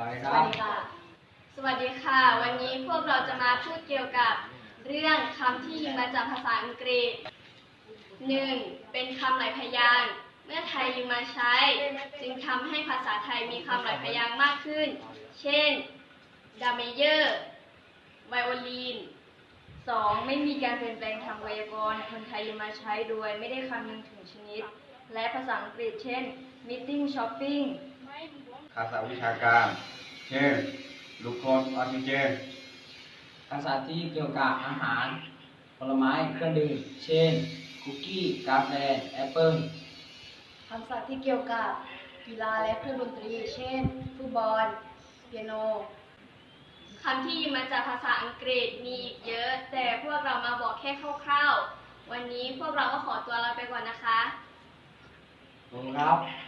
วัสดีสควัรัสบดีค่ะสวัสดีค่ะ วันนี้พวกเราจะมาพูดเกี่ยวกับเรื่องคำที่ยืมมาจากภาษาอังกฤษ 1. เป็นคำหลายพยางค์เมื่อไทยยืมมาใช้ จึงทำให้ภาษาไทยมีคำหลายพยางค์มากขึ้น เช่นดาเมเยอร์ไวโอลีนสองไม่มีการเปลี่ยนแปลงทางไวยากรณ์คนไทยยืมมาใช้โดยไม่ได้คำนึงถึงชนิด และภาษาอังกฤษเช่น meeting shopping ภาษาวิชาการ เช่นลูกคนออกซิเจนภาษาที่เกี่ยวกับอาหาร ผลไม้เครื่องดื่ม เช่น คุกกี้กาแฟแอปเปิ้ลคำศัพท์ที่เกี่ยวกับกีฬาและเครื่องดนตรี เช่นฟุตบอลเปียโนคำที่ยืมมาจากภาษาอังกฤษมีอีกเยอะ แต่พวกเรามาบอกแค่คร่าวๆ วันนี้พวกเราก็ขอตัวลาไปก่อนนะคะ ขอบคุณครับ